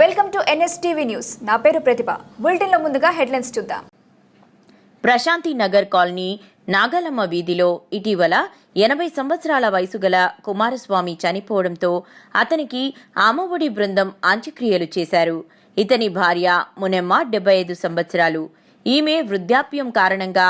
Welcome to NSTV news. నా పేరు ప్రతిభ. బులెటిన్లో ముందుగా హెడ్లైన్స్ చూద్దాం. ప్రశాంతి నగర్ కాలనీ నాగలమ్మ వీధిలో ఇటీవల ఎనభై సంవత్సరాల వయసు గల కుమారస్వామి చనిపోవడంతో అతనికి ఆమఒడి బృందం అంత్యక్రియలు చేశారు. ఇతని భార్య మునెమ్మ డెబ్బై ఐదు సంవత్సరాలు. ఈమె వృద్ధాప్యం కారణంగా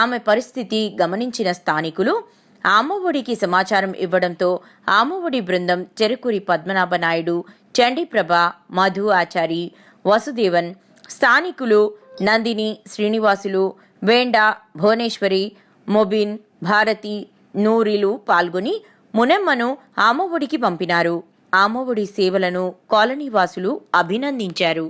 ఆమె పరిస్థితి గమనించిన స్థానికులు ఆమఒడికి సమాచారం ఇవ్వడంతో ఆమఒడి బృందం చెరుకూరి పద్మనాభ నాయుడు చండీప్రభ మధు ఆచారి వసుదేవన్ స్థానికులు నందిని శ్రీనివాసులు వేండ భువనేశ్వరి మొబిన్ భారతి నూరిలు పాల్గొని మునెమ్మను ఆమవుడికి పంపినారు. ఆమవుడి సేవలను కాలనీవాసులు అభినందించారు.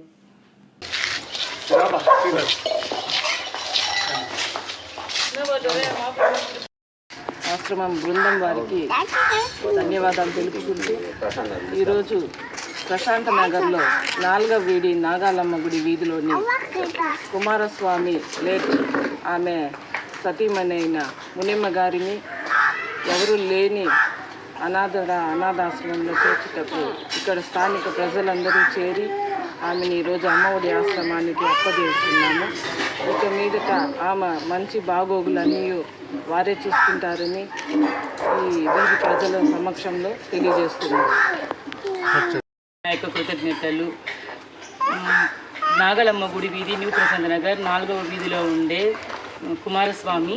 ఆశ్రమం బృందం వారికి ధన్యవాదాలు తెలుపుకుంటూ ఈరోజు ప్రశాంత నగర్లో నాలుగవ వీడి నాగాలమ్మ గుడి వీధిలోని కుమారస్వామి లేట్ ఆమె సతీమణైన మునిమ్మ గారిని ఎవరు లేని అనాథ అనాథాశ్రమంలో చేర్చేటప్పుడు ఇక్కడ స్థానిక ప్రజలందరూ చేరి ఆమెను ఈరోజు అమ్మఒడి ఆశ్రమానికి అప్పజేస్తున్నాము. ఇక మీదట ఆమె మంచి బాగోగులన్నీ వారే చూసుకుంటారని ఈ వీధి ప్రజల సమక్షంలో తెలియజేస్తున్నాము. యొక్క కృతజ్ఞతలు. నాగలమ్మ గుడి వీధి న్యూ ప్రశాంత్ నగర్ నాలుగవ వీధిలో ఉండే కుమారస్వామి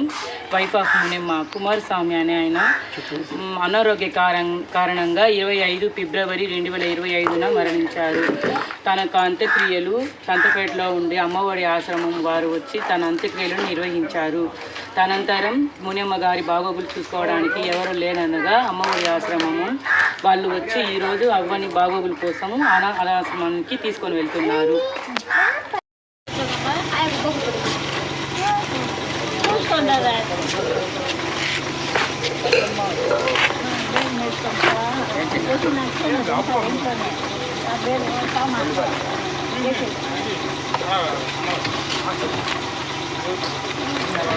వైఫ్ ఆఫ్ మునిమ్మ కుమారస్వామి అనే ఆయన అనారోగ్య కారం కారణంగా ఇరవై ఐదు ఫిబ్రవరి రెండు వేల ఇరవై ఐదున మరణించారు. తన అంత్యక్రియలు సంతపేటలో ఉండే అమ్మఒడి ఆశ్రమం వారు వచ్చి తన అంత్యక్రియలను నిర్వహించారు. తనంతరం మునియమ్మ గారి బాగోగులు చూసుకోవడానికి ఎవరు లేననగా అమ్మఒడి ఆశ్రమము వాళ్ళు వచ్చి ఈరోజు అవ్వని బాగోగుల కోసము అనా అనాశ్రమానికి తీసుకొని వెళ్తున్నారు. వానికి